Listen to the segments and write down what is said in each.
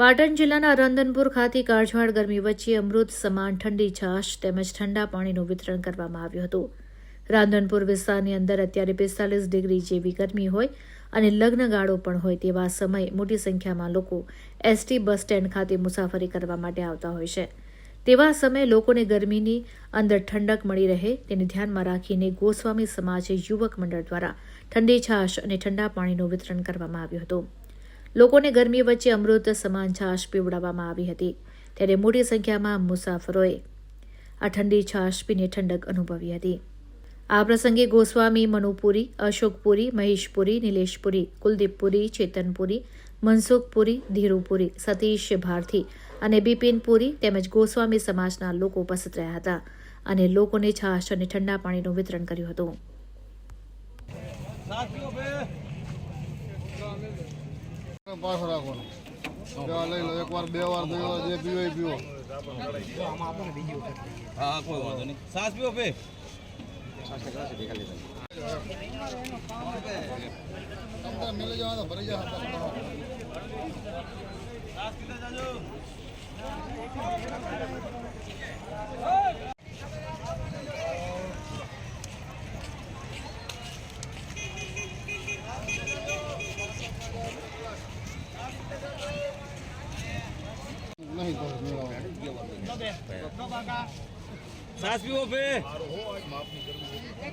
પાટણ જિલ્લાના રંધનપુર ખાતે કાળઝાળ ગરમી વચ્ચે અમૃત સમાન ઠંડી છાશ તેમજ ઠંડા પાણીનું વિતરણ કરવામાં આવ્યું હતું. રાંધનપુર વિસ્તારની અંદર અત્યારે પિસ્તાલીસ ડિગ્રી જેવી ગરમી હોય અને લગ્નગાળો પણ હોય તેવા સમયે મોટી સંખ્યામાં લોકો એસટી બસ સ્ટેન્ડ ખાતે મુસાફરી કરવા માટે આવતા હોય છે. તેવા સમયે લોકોને ગરમીની અંદર ઠંડક મળી રહે તેને ધ્યાનમાં રાખીને ગોસ્વામી સમાજે યુવક મંડળ દ્વારા ઠંડી છાશ અને ઠંડા પાણીનું વિતરણ કરવામાં આવ્યું હતું. લોકોને ગરમી વચ્ચે અમૃત સમાન છાશ પીવડાવવામાં આવી હતી. ત્યારે મોટી સંખ્યામાં મુસાફરોએ આ ઠંડી છાશ પીને ઠંડક અનુભવી હતી. આ પ્રસંગે ગોસ્વામી, મનુપુરી, અશોકપુરી, મહેશપુરી, નિલેશપુરી, કુલદીપપુરી, ચેતનપુરી, મનસુખપુરી, ધીરુપુરી, સતીશ ભારથી અને બિપિનપુરી તેમજ ગોસ્વામી સમાજના લોકો ઉપસ્થિત રહ્યા હતા અને લોકોને છાશ અને ઠંડા પાણીનું વિતરણ કર્યું હતું. પાછો રાખવાનો. દવા લઈ લો એક વાર બે વાર બે વાર જે પીવો એ પીવો. હા કોઈ વાંધો નહીં. સાસ પીવો પે મેલે જવા તો ભરી જા નહીં સાસ પીવો પે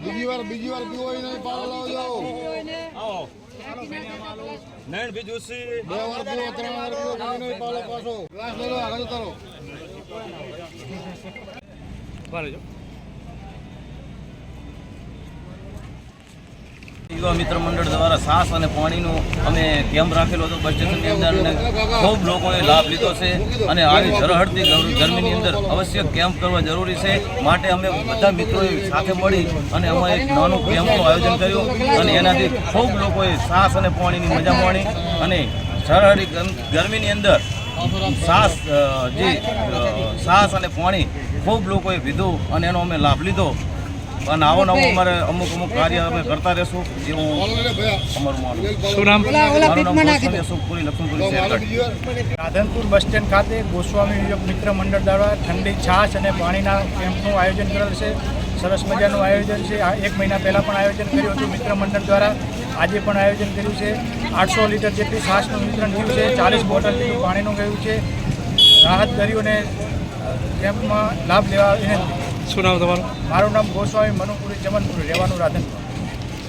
બીજી વાર બીજી વાર પીવો નહીં પાડો લાવજો આવો નૈણ ભી જોશી બે વાર પીવો ત્રણ વાર પીવો નહીં પાડો પાછો ગ્લાસ લઈ લો આગળ ઉતારો. યુવા મિત્ર મંડળ દ્વારા સાસ અને પાણીનું અમે કેમ્પ રાખેલો હતો. બસ સ્ટેશનની અંદર અને ખૂબ લોકોએ લાભ લીધો છે અને આવી ઝરહડતી ગરમીની અંદર અવશ્ય કેમ્પ કરવા જરૂરી છે. માટે અમે બધા મિત્રોએ સાથે મળી અને અમે એક નાનું કેમ્પનું આયોજન કર્યું અને એનાથી ખૂબ લોકોએ સાસ અને પાણીની મજા માણી અને ઝરહળી ગર- ગરમીની અંદર સાસ જે સાસ અને પાણી ખૂબ લોકોએ પીધું અને એનો અમે લાભ લીધો. અને આવો નવો અમારે અમુક અમુક કાર્ય અમે કરતા રહેશું એવું અમારું માનવું રાધનપુર બસ સ્ટેન્ડ ખાતે ગોસ્વામી યુવક મિત્ર મંડળ દ્વારા ઠંડી છાશ અને પાણીના કેમ્પનું આયોજન કરેલ છે. સરસ મજાનું આયોજન છે. આ એક મહિના પહેલાં પણ આયોજન કર્યું હતું. મિત્ર મંડળ દ્વારા આજે પણ આયોજન કર્યું છે. આઠસો લીટર જેટલી છાશનું વિતરણ થયું છે. ચાલીસ બોટલ જેટલું પાણીનું ગયું છે. રાહત દરીઓને કેમ્પમાં લાભ લેવા વિનંતી. શું નામ તમારું? મારું નામ ગોસ્વામી મનુપુરી ચમનપુરી રહેવાનું રાધનપુર